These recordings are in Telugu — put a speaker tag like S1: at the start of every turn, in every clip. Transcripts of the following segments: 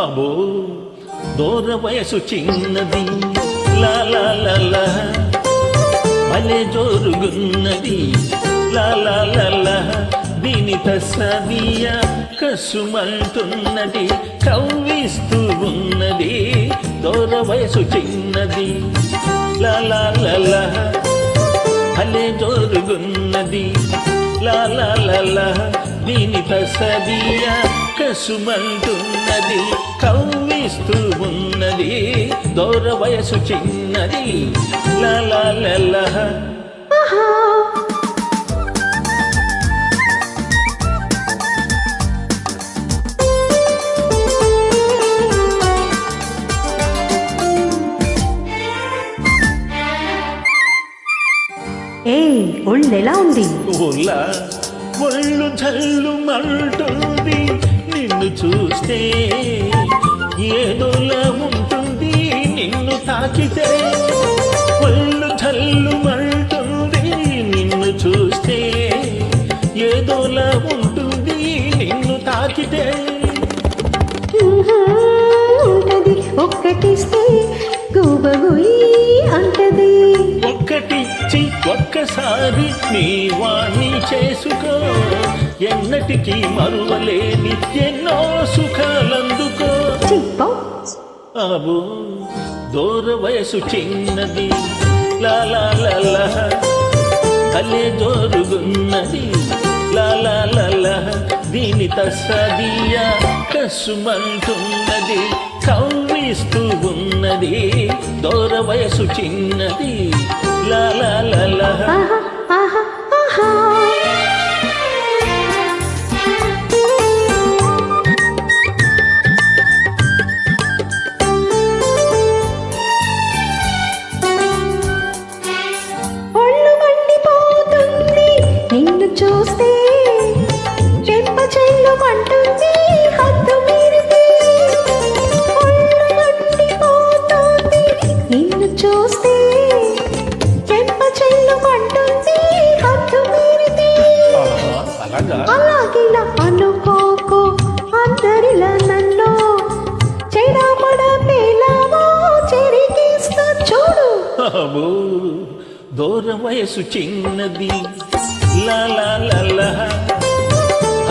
S1: అబో దూర వయసు చిన్నది. లా లా భలే జోరుగున్నది. లాలా దీని తసదియ కసుమంటున్నది. కవ్విస్తూ ఉన్నది. దూర వయసు చిన్నది. లా లా భలే జోరుగున్నది. లాలా దీని తసదియ కసుమంటున్నది కవ్విస్తూ ఉన్నది దూర వయసు చిన్నది. లా లా లా లా.
S2: ఆహా. ఏ ఒళ్ళెలా ఉంది?
S1: ఓలా ఒళ్ళు జల్లు మంటుంది నిన్ను చూస్తే ఏదోలా ఉంటుంది నిన్ను తాకితే. ఒళ్ళు జల్లు మంటుంది నిన్ను చూస్తే ఏదోలా ఉంటుంది నిన్ను తాకితే.
S2: ఉంటది ఒక్కటిస్తే గోబగోయి అంటది.
S1: ఒక్కటిచ్చి ఒక్కసారి నీ వాణ్ణి చేసుకో. ఎన్నటికీ మరువలేని ఎన్నో సుఖాలందుకో.
S2: చిప్పో
S1: అబో దూర వయసు చిన్నది. లా లా లా అలే జోరుగున్నది. దీని తస్సదియా కసుమంటున్నది. కవ్విస్తూ ఉన్నది. దూర వయసు చిన్నది. లా
S2: చూడు
S1: దూర వయసు చిన్నది. లా లా లా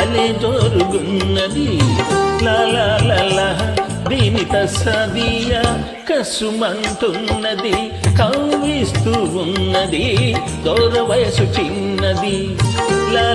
S1: అలే జోరుగున్నది. దీని తసదీయ కసుమంటున్నది. కవ్విస్తూ ఉన్నది దూర వయసు చిన్నది. లా